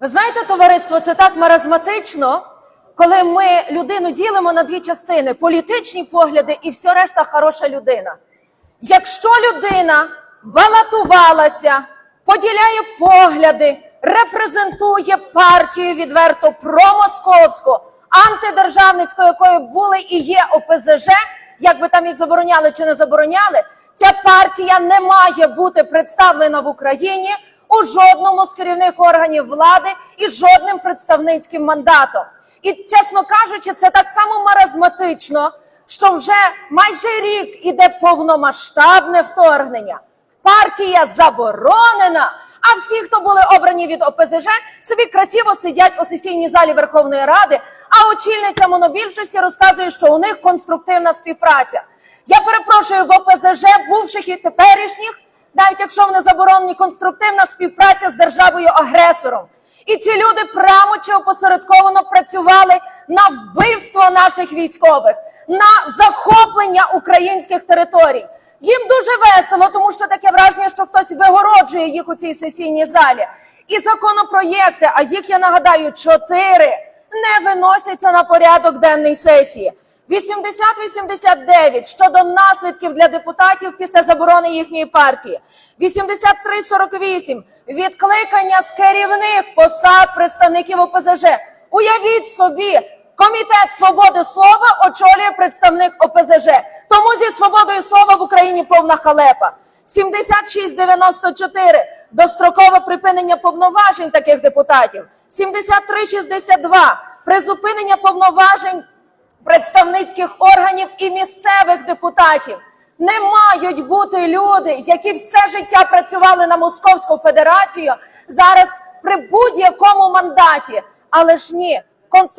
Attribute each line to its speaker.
Speaker 1: Ви знаєте, товариство, це так маразматично, коли ми людину ділимо на дві частини: політичні погляди і все решта хороша людина. Якщо людина балотувалася, поділяє погляди, репрезентує партію відверто промосковську, антидержавницьку, якою були і є ОПЗЖ, як би там їх забороняли чи не забороняли, ця партія не має бути представлена в Україні у жодному з керівних органів влади і жодним представницьким мандатом. І чесно кажучи, це так само маразматично, що вже майже рік іде повномасштабне вторгнення. Партія заборонена. А всі, хто були обрані від ОПЗЖ, собі красиво сидять у сесійній залі Верховної Ради. А очільниця монобільшості розказує, що у них конструктивна співпраця. Я перепрошую в ОПЗЖ, бувших і теперішніх, навіть якщо вони заборонені, конструктивна співпраця з державою-агресором. І ці люди прямо чи опосередковано працювали на вбивство наших військових, на захоплення українських територій. Їм дуже весело, тому що таке враження, що хтось вигороджує їх у цій сесійній залі. І законопроєкти, а їх я нагадаю, чотири не виносяться на порядок денний сесії. 80-89 щодо наслідків для депутатів після заборони їхньої партії. 83-48 відкликання з керівних посад представників ОПЗЖ. Уявіть собі, комітет свободи слова очолює представник ОПЗЖ. Тому зі свободою слова в Україні повна халепа. 76-94 дострокове припинення повноважень таких депутатів. 73-62 призупинення повноважень представницьких органів і місцевих депутатів. Не мають бути люди, які все життя працювали на Московську Федерацію, зараз при будь-якому мандаті. Але ж ні, констру...